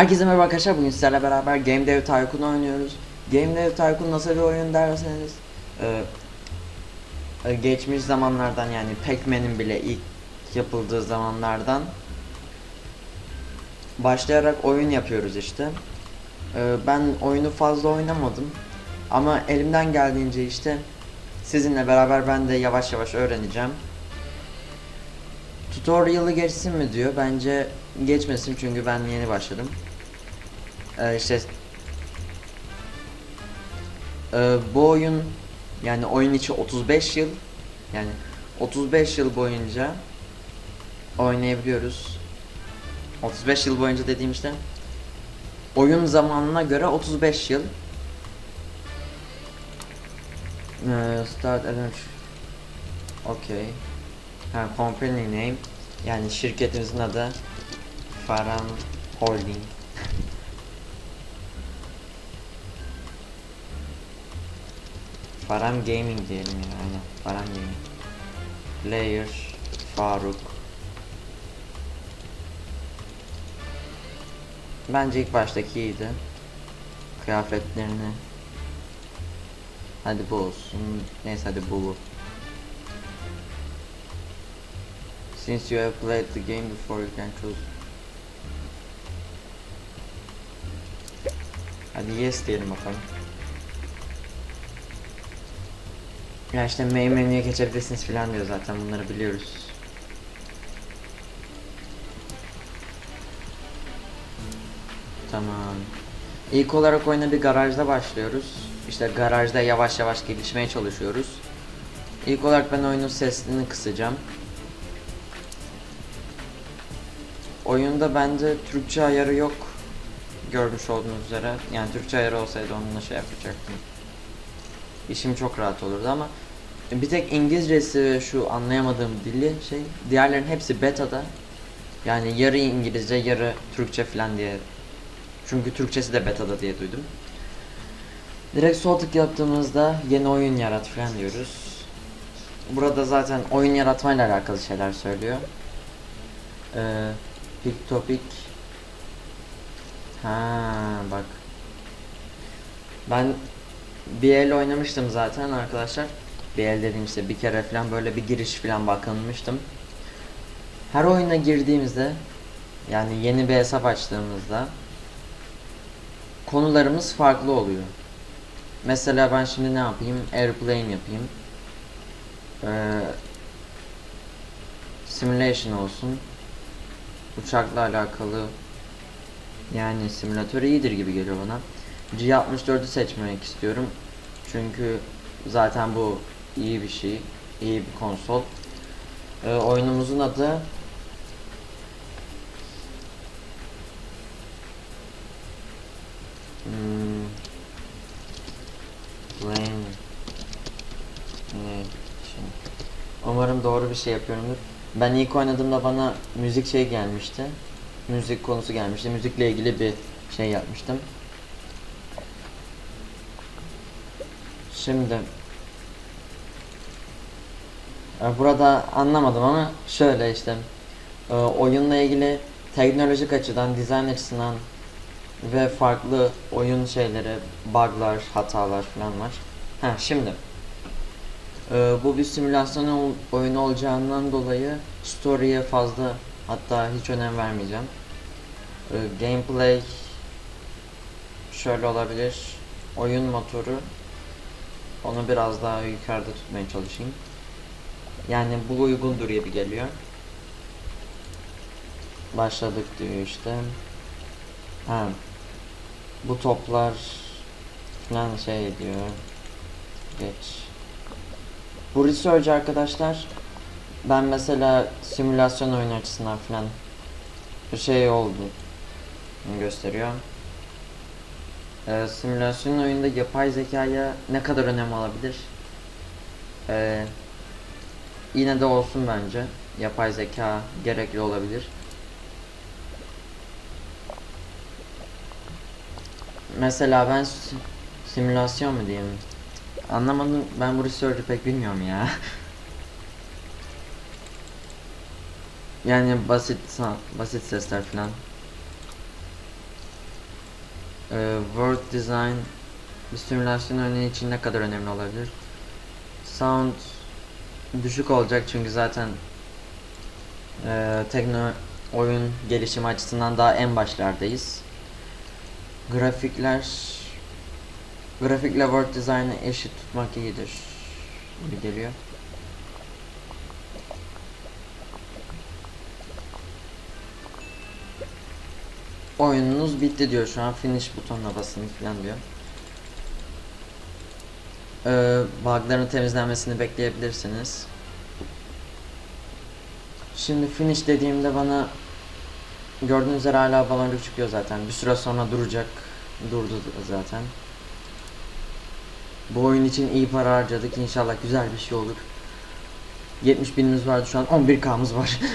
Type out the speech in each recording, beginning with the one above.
Herkese merhaba arkadaşlar. Bugün sizlerle beraber Game Dev Tycoon oynuyoruz. Game Dev Tycoon nasıl bir oyun derseniz e, e, geçmiş zamanlardan yani Pac-Man'in bile ilk yapıldığı zamanlardan başlayarak oyun yapıyoruz işte. E, ben oyunu fazla oynamadım ama elimden geldiğince işte sizinle beraber ben de yavaş yavaş öğreneceğim. Tutorial'ı geçsin mi diyor. Bence geçmesin çünkü ben yeni başladım. Ee, işte Ee, bu oyun yani oyun içi 35 yıl yani 35 yıl boyunca oynayabiliyoruz. 35 yıl boyunca dediğim işte oyun zamanına göre 35 yıl. Ee, start adventure. Okay. Ha, company name yani şirketimizin adı Faram Holding. Faram Gaming diyelim ya aynen Faram Gaming. Player Faruk. Bence ilk baştaki iyiydi. Kıyafetlerini. Hadi bu olsun. Neyse hadi bu. Since you have played the game before you can choose. Hadi yes diyelim bakalım. Ya işte main menüye geçebilirsiniz filan diyor zaten bunları biliyoruz. Tamam. İlk olarak oyuna bir garajda başlıyoruz. İşte garajda yavaş yavaş gelişmeye çalışıyoruz. İlk olarak ben oyunun sesini kısacağım. Oyunda bende Türkçe ayarı yok. Görmüş olduğunuz üzere. Yani Türkçe ayarı olsaydı onunla şey yapacaktım. İşim çok rahat olurdu ama bir tek İngilizcesi ve şu anlayamadığım dili şey diğerlerin hepsi beta'da. Yani yarı İngilizce yarı Türkçe falan diye. Çünkü Türkçesi de beta'da diye duydum. Direkt sol tık yaptığımızda yeni oyun yarat falan diyoruz. Burada zaten oyun yaratmayla alakalı şeyler söylüyor. Ee, pick topic. Ha bak. Ben bir el oynamıştım zaten arkadaşlar. Bir el dediğim işte bir kere falan böyle bir giriş falan bakılmıştım. Her oyuna girdiğimizde yani yeni bir hesap açtığımızda konularımız farklı oluyor. Mesela ben şimdi ne yapayım? Airplane yapayım. Ee, simulation olsun. Uçakla alakalı yani simülatör iyidir gibi geliyor bana. G64'ü seçmek istiyorum. Çünkü zaten bu iyi bir şey. iyi bir konsol. Ee, oyunumuzun adı hmm. Umarım doğru bir şey yapıyorumdur. Ben ilk oynadığımda bana müzik şey gelmişti. Müzik konusu gelmişti. Müzikle ilgili bir şey yapmıştım. Şimdi e, burada anlamadım ama şöyle işte e, oyunla ilgili teknolojik açıdan, dizayn açısından ve farklı oyun şeyleri, bug'lar, hatalar falan var. Ha şimdi e, bu bir simülasyon oyunu olacağından dolayı story'e fazla hatta hiç önem vermeyeceğim. E, gameplay şöyle olabilir. Oyun motoru onu biraz daha yukarıda tutmaya çalışayım. Yani bu uygundur gibi geliyor. Başladık diyor işte. Ha. Bu toplar falan şey diyor. Geç. Bu research arkadaşlar ben mesela simülasyon oyun açısından falan bir şey oldu gösteriyor. Ee, simülasyon oyunda yapay zekaya ne kadar önem alabilir? Ee, yine de olsun bence. Yapay zeka gerekli olabilir. Mesela ben si- simülasyon mu diyeyim? Anlamadım. Ben bu research'ı pek bilmiyorum ya. yani basit basit sesler falan. Ee, world design bir simülasyon oyunu için ne kadar önemli olabilir? Sound düşük olacak çünkü zaten e, tekno oyun gelişimi açısından daha en başlardayız. Grafikler grafikle world design'ı eşit tutmak iyidir gibi geliyor. Oyununuz bitti diyor şu an finish butonuna basın falan diyor. Ee, bug'ların temizlenmesini bekleyebilirsiniz. Şimdi finish dediğimde bana gördüğünüz üzere hala baloncuk çıkıyor zaten. Bir süre sonra duracak. Durdu zaten. Bu oyun için iyi para harcadık. İnşallah güzel bir şey olur. 70 binimiz vardı şu an 11k'mız var.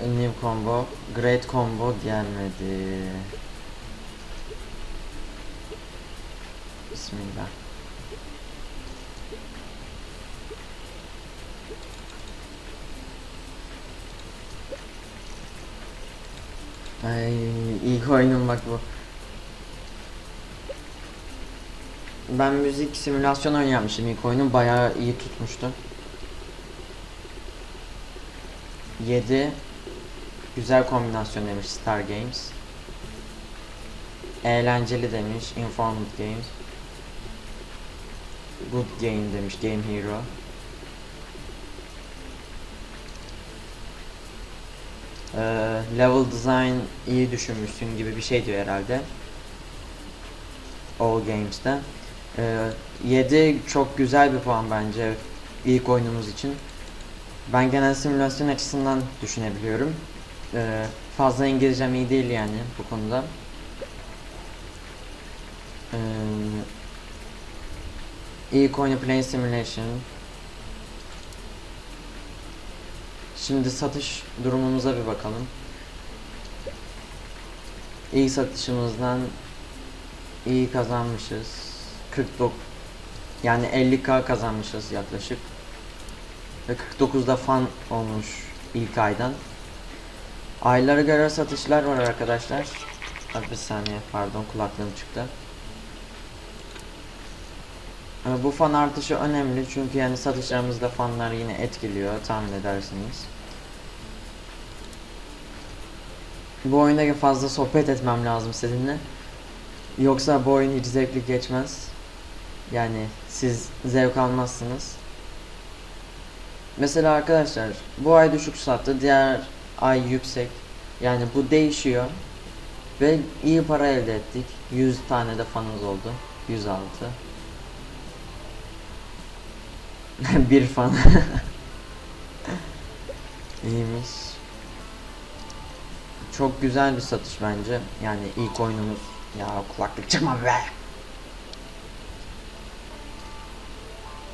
New combo, great combo gelmedi. Bismillah. Ay ilk oyunum bak bu. Ben müzik simülasyon oyunu yapmıştım ilk oyunum bayağı iyi tutmuştu. 7 Güzel kombinasyon demiş Star Games. Eğlenceli demiş Informed Games. Good game demiş Game Hero. Ee, level design iyi düşünmüşsün gibi bir şey diyor herhalde. All Games'te. Ee, 7 çok güzel bir puan bence ilk oyunumuz için. Ben genel simülasyon açısından düşünebiliyorum. Ee, fazla İngilizcem iyi değil yani bu konuda. Ee, ilk oyunu Plane Simulation. Şimdi satış durumumuza bir bakalım. İlk satışımızdan iyi kazanmışız. 49 yani 50k kazanmışız yaklaşık. Ve 49'da fan olmuş ilk aydan. Aylara göre satışlar var arkadaşlar. Bir saniye pardon kulaklığım çıktı. Ee, Bu fan artışı önemli çünkü yani satışlarımızda fanlar yine etkiliyor tahmin edersiniz. Bu oyunda fazla sohbet etmem lazım sizinle. Yoksa bu oyun hiç zevkli geçmez. Yani siz zevk almazsınız. Mesela arkadaşlar bu ay düşük sattı, diğer ay yüksek. Yani bu değişiyor. Ve iyi para elde ettik. 100 tane de fanımız oldu. 106. bir fan. İyiymiş. Çok güzel bir satış bence. Yani ilk oyunumuz. Ya kulaklık çıkma be.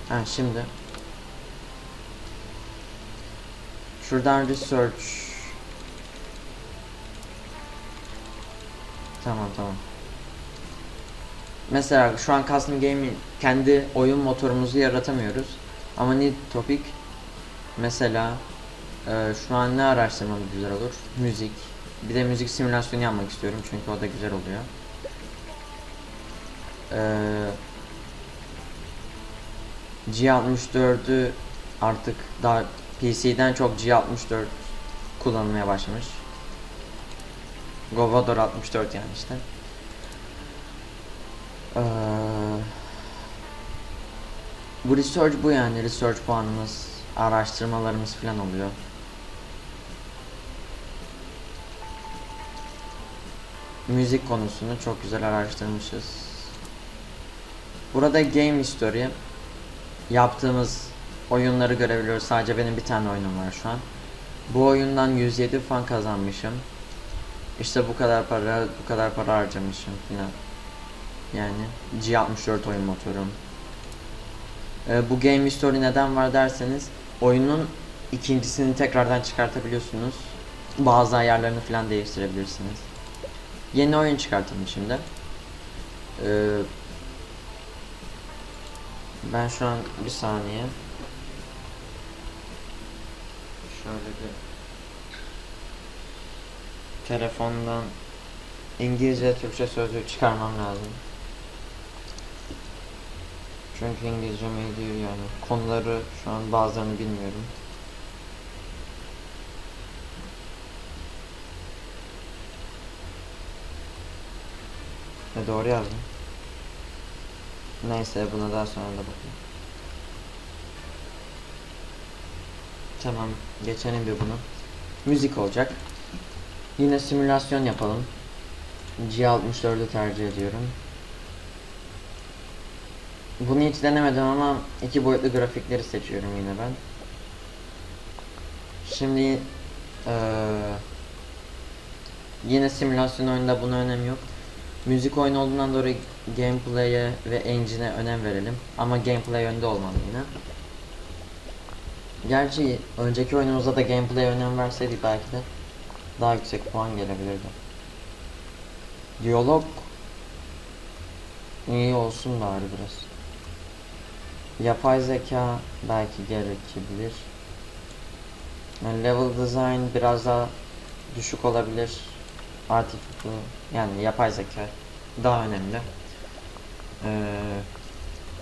Ha şimdi. Şuradan research. Tamam tamam. Mesela şu an custom gaming kendi oyun motorumuzu yaratamıyoruz. Ama need topic mesela e, şu an ne araştırmamız güzel olur? Müzik. Bir de müzik simülasyonu yapmak istiyorum çünkü o da güzel oluyor. Ee, G64'ü artık daha PC'den çok G64 kullanılmaya başlamış. Govador 64 yani işte. Ee, bu research bu yani research puanımız, araştırmalarımız falan oluyor. Müzik konusunu çok güzel araştırmışız. Burada game history yaptığımız oyunları görebiliyoruz. Sadece benim bir tane oyunum var şu an. Bu oyundan 107 fan kazanmışım. İşte bu kadar para, bu kadar para harcamışım filan. Yani G64 oyun motorum. Ee, bu Game History neden var derseniz oyunun ikincisini tekrardan çıkartabiliyorsunuz. Bazı ayarlarını falan değiştirebilirsiniz. Yeni oyun çıkartalım şimdi. Ee, ben şu an bir saniye. Şöyle bir telefondan İngilizce Türkçe sözlük çıkarmam lazım. Çünkü İngilizcem iyi değil yani. Konuları şu an bazılarını bilmiyorum. E doğru yazdım. Neyse buna daha sonra da bakayım. Tamam geçelim bir bunu. Müzik olacak. Yine simülasyon yapalım. G64'ü tercih ediyorum. Bunu hiç denemedim ama iki boyutlu grafikleri seçiyorum yine ben. Şimdi eee, yine simülasyon oyunda buna önem yok. Müzik oyunu olduğundan dolayı gameplay'e ve engine'e önem verelim. Ama gameplay önde olmalı yine. Gerçi önceki oyunumuzda da gameplay'e önem verseydik belki de daha yüksek puan gelebilirdi. Diyalog iyi olsun bari biraz. Yapay zeka belki gerekebilir. Yani level design biraz daha düşük olabilir. Artificial yani yapay zeka daha önemli. Ee,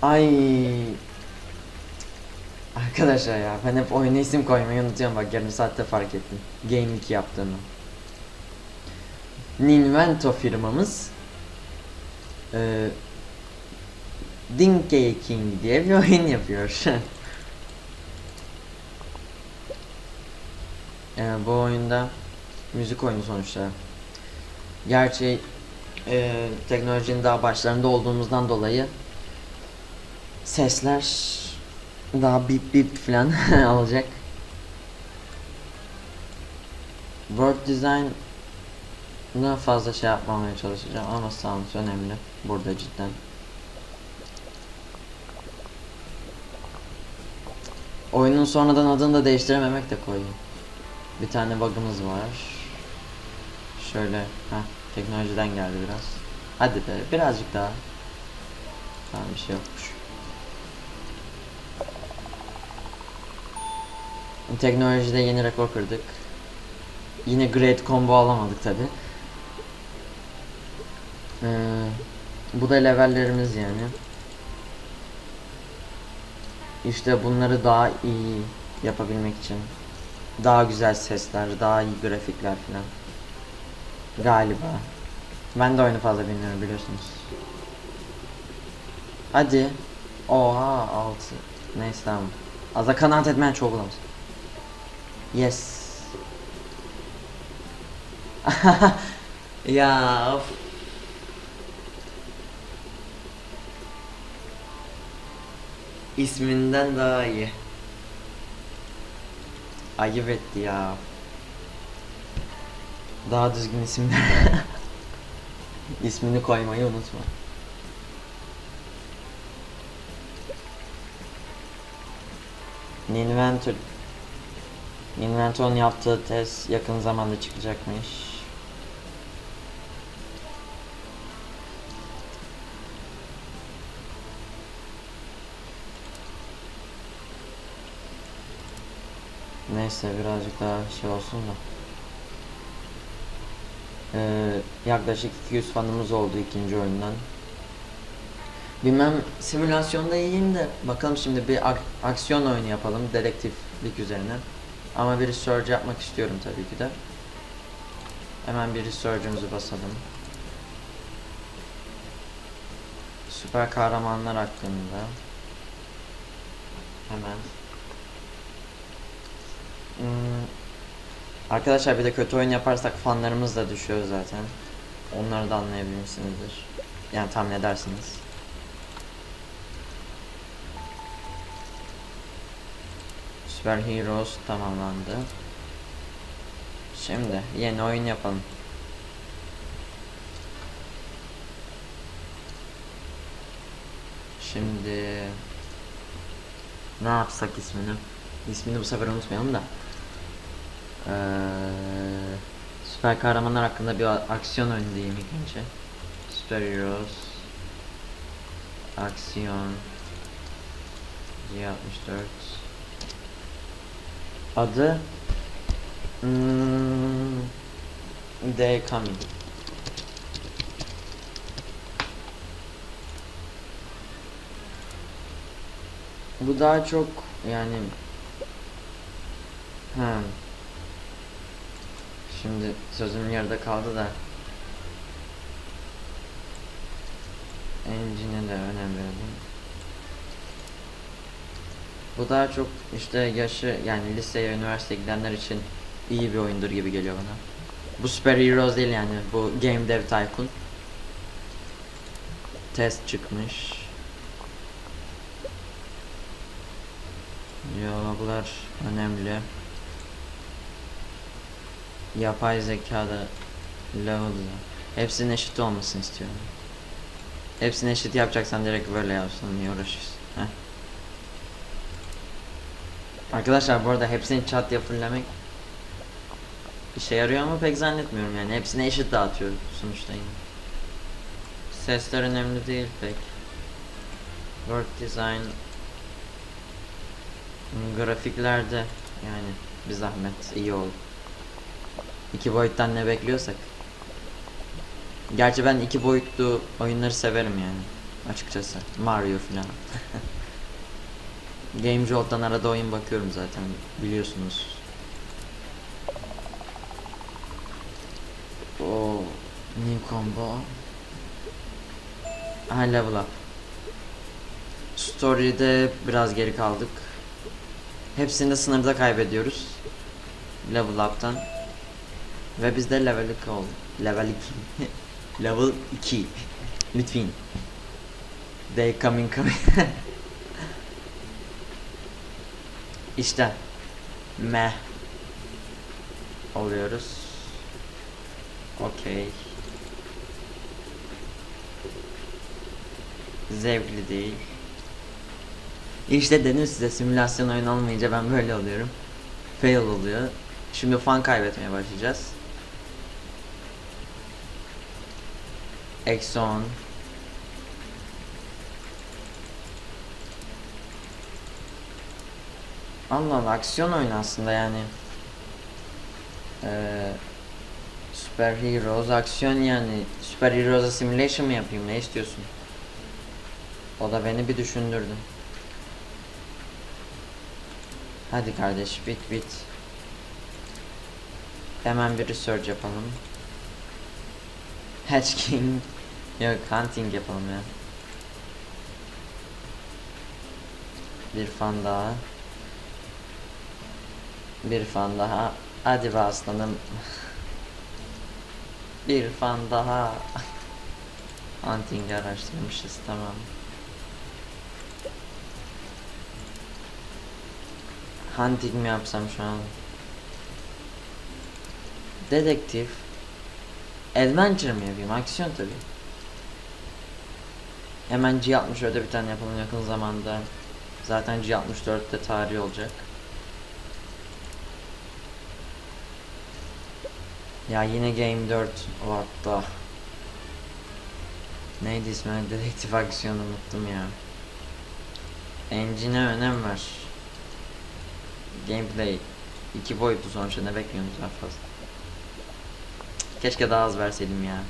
ay Arkadaşlar ya ben hep oyuna isim koymayı unutuyorum bak yarım saatte fark ettim. Game 2 yaptığımı. Ninvento firmamız e, Dinky King diye bir oyun yapıyor. e, bu oyunda müzik oyunu sonuçta. Gerçi e, teknolojinin daha başlarında olduğumuzdan dolayı sesler daha bip bip falan olacak. World design daha fazla şey yapmamaya çalışacağım ama sound önemli burada cidden. Oyunun sonradan adını da değiştirememek de koyuyor. Bir tane bug'ımız var. Şöyle, ha teknolojiden geldi biraz. Hadi be, birazcık daha. Tamam bir şey yokmuş. Teknolojide yeni rekor kırdık. Yine great combo alamadık tabi. Ee, bu da levellerimiz yani. İşte bunları daha iyi yapabilmek için. Daha güzel sesler, daha iyi grafikler falan. Galiba. Ben de oyunu fazla bilmiyorum biliyorsunuz. Hadi. Oha 6. Neyse tamam. Aza kanaat etmeyen çok olmaz. Yes. ya of. İsminden daha iyi. Ayıp etti ya. Daha düzgün isimler. İsmini koymayı unutma. Ninventor Inventor'un yaptığı test yakın zamanda çıkacakmış. Neyse birazcık daha şey olsun da. Ee, yaklaşık 200 fanımız oldu ikinci oyundan. Bilmem simülasyonda iyiyim de bakalım şimdi bir ak- aksiyon oyunu yapalım dedektiflik üzerine. Ama bir research yapmak istiyorum tabii ki de. Hemen bir research'ımızı basalım. Süper kahramanlar hakkında. Hemen. Hmm. Arkadaşlar bir de kötü oyun yaparsak fanlarımız da düşüyor zaten. Onları da anlayabilirsinizdir. Yani tahmin edersiniz. Süper Heroes tamamlandı. Şimdi yeni oyun yapalım. Şimdi ne yapsak ismini? İsmini bu sefer unutmayalım da. Ee, süper kahramanlar hakkında bir aksiyon oyunu diyeyim ilk önce. Süper Heroes Aksiyon G64 Adı hmm, They coming. Bu daha çok yani ha. Şimdi sözüm yarıda kaldı da Engine'e de önem verelim. Bu daha çok işte yaşı yani liseye, üniversiteye gidenler için iyi bir oyundur gibi geliyor bana. Bu Super Heroes değil yani bu Game Dev Tycoon. Test çıkmış. Diyaloglar önemli. Yapay zekada level'da. Hepsinin eşit olmasını istiyorum. Hepsini eşit yapacaksan direkt böyle yapsın. Niye uğraşıyorsun? Heh. Arkadaşlar bu arada hepsini chat yapırlamak işe yarıyor ama pek zannetmiyorum yani. Hepsini eşit dağıtıyor sonuçta yine. Sesler önemli değil pek. Work design grafiklerde yani bir zahmet iyi ol. İki boyuttan ne bekliyorsak. Gerçi ben iki boyutlu oyunları severim yani açıkçası. Mario falan. Game Jolt'tan arada oyun bakıyorum zaten biliyorsunuz. O new combo. Ha level up. Story'de biraz geri kaldık. Hepsinde sınırda kaybediyoruz. Level up'tan. Ve bizde level 2 oldu. Level 2. level 2. Lütfen. They coming coming. işte. Meh. Oluyoruz. Okey. Zevkli değil. İşte dedim size simülasyon oyun olmayınca ben böyle oluyorum. Fail oluyor. Şimdi fan kaybetmeye başlayacağız. Exxon. Allah Allah aksiyon oyunu aslında yani. Ee, Super Heroes aksiyon yani. Super Heroes'a simulation mı yapayım ne istiyorsun? O da beni bir düşündürdü. Hadi kardeş bit bit. Hemen bir research yapalım. Hatchking. Yok hunting yapalım ya. Bir fan daha. Bir fan daha. Hadi be aslanım. bir fan daha. Hunting araştırmışız tamam. Hunting mi yapsam şu an? Dedektif. Adventure mi yapayım? Aksiyon tabi. Hemen G64'de bir tane yapalım yakın zamanda. Zaten G64'te tarih olacak. Ya yine Game 4 what the Neydi ismi? Dedektif aksiyonu unuttum ya. Engine'e önem ver. Gameplay iki boyutlu sonuçta ne bekliyorsunuz daha fazla. Keşke daha az verseydim ya.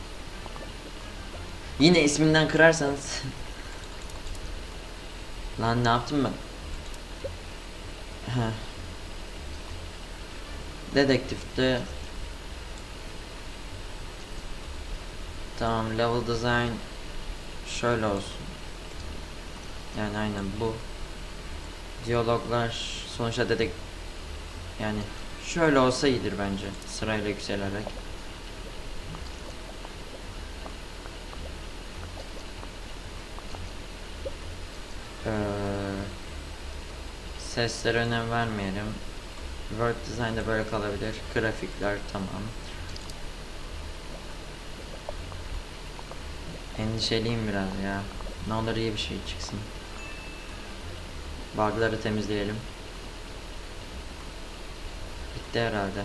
Yine isminden kırarsanız. Lan ne yaptım ben? Dedektifte Tamam level design şöyle olsun. Yani aynen bu. Diyaloglar sonuçta dedek yani şöyle olsa iyidir bence sırayla yükselerek. Ee, seslere önem vermeyelim. Word design'da böyle kalabilir. Grafikler tamam. Endişeliyim biraz ya. Ne olur iyi bir şey çıksın. Bug'ları temizleyelim. Bitti herhalde.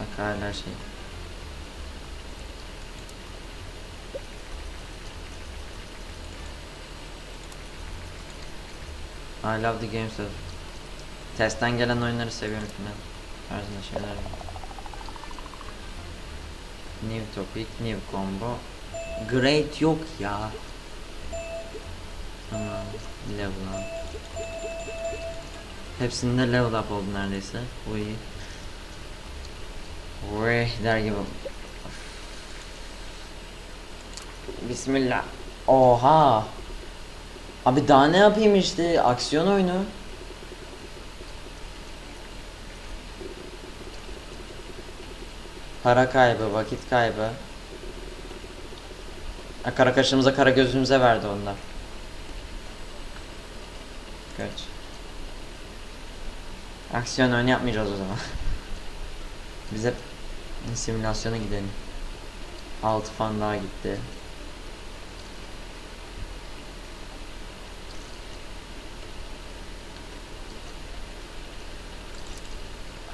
Bak hala şey. I love the games of. Testten gelen oyunları seviyorum falan. tarzında şeyler. New topic, new combo. Great yok ya. Tamam, level up. Hepsinde level up oldu neredeyse. Bu iyi. Vay der gibi. Bismillah. Oha. Abi daha ne yapayım işte aksiyon oyunu. Para kaybı, vakit kaybı. Ha, kara kaşımıza kara gözümüze verdi onlar. Kaç. Aksiyon oyunu yapmayacağız o zaman. Biz hep simülasyona gidelim. 6 fan daha gitti.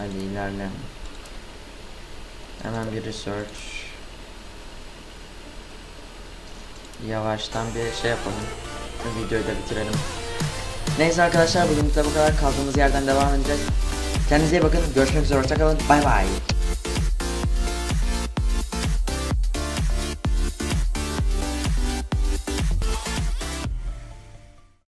Hadi ilerle. Hemen bir research. Yavaştan bir şey yapalım. Videoyu da bitirelim. Neyse arkadaşlar bugün bu kadar kaldığımız yerden devam edeceğiz. Kendinize iyi bakın. Görüşmek üzere. Hoşçakalın. Bay bay.